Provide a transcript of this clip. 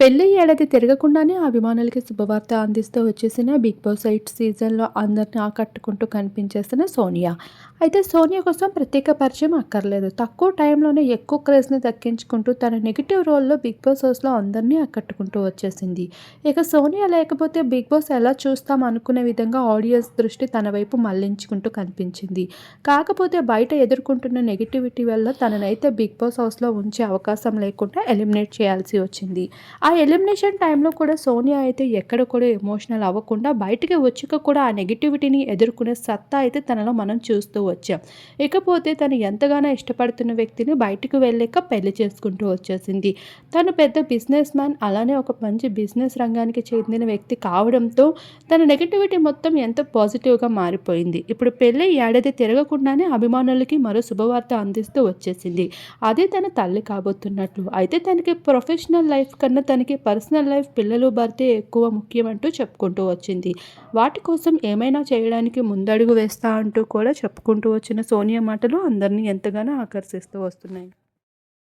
పెళ్ళి ఏడాది తిరగకుండానే అభిమానులకి శుభవార్త అందిస్తూ వచ్చేసిన బిగ్ బాస్ ఎయిట్ సీజన్లో అందరిని ఆకట్టుకుంటూ కనిపించేసిన సోనియా. అయితే సోనియా కోసం ప్రత్యేక పరిచయం అక్కర్లేదు. తక్కువ టైంలోనే ఎక్కువ క్రేజ్ని దక్కించుకుంటూ తన నెగిటివ్ రోల్లో బిగ్ బాస్ హౌస్లో అందరినీ ఆకట్టుకుంటూ వచ్చేసింది. ఇక సోనియా లేకపోతే బిగ్ బాస్ ఎలా చూస్తాం అనుకునే విధంగా ఆడియన్స్ దృష్టి తన వైపు మళ్ళించుకుంటూ కనిపించింది. కాకపోతే బయట ఎదుర్కొంటున్న నెగిటివిటీ వల్ల తననైతే బిగ్ బాస్ హౌస్లో ఉంచే అవకాశం లేకుండా ఎలిమినేట్ చేయాల్సి వచ్చింది. ఆ ఎలిమినేషన్ టైంలో కూడా సోనియా అయితే ఎక్కడ కూడా ఎమోషనల్ అవ్వకుండా బయటికి వచ్చాక కూడా ఆ నెగిటివిటీని ఎదుర్కొనే సత్తా అయితే తనలో మనం చూస్తూ వచ్చాం. ఇకపోతే తను ఎంతగానో ఇష్టపడుతున్న వ్యక్తిని బయటకు వెళ్ళాక పెళ్ళి చేసుకుంటూ వచ్చేసింది. తను పెద్ద బిజినెస్ మ్యాన్ అలానే ఒక మంచి బిజినెస్ రంగానికి చెందిన వ్యక్తి కావడంతో తన నెగిటివిటీ మొత్తం ఎంతో పాజిటివ్గా మారిపోయింది. ఇప్పుడు పెళ్ళి ఏడాది తిరగకుండానే అభిమానులకి మరో శుభవార్త అందిస్తూ వచ్చేసింది. అదే తన తల్లి కాబోతున్నట్లు అయితే తనకి ప్రొఫెషనల్ లైఫ్ కన్నా తన తనకి పర్సనల్ లైఫ్ పిల్లలు భర్తే ఎక్కువ ముఖ్యమంటూ చెప్పుకుంటూ వచ్చింది. వాటి కోసం ఏమైనా చేయడానికి ముందడుగు వేస్తా అంటూ కూడా చెప్పుకుంటూ వచ్చిన సోనియా మాటలు అందరినీ ఎంతగానో ఆకర్షిస్తూ వస్తున్నాయి.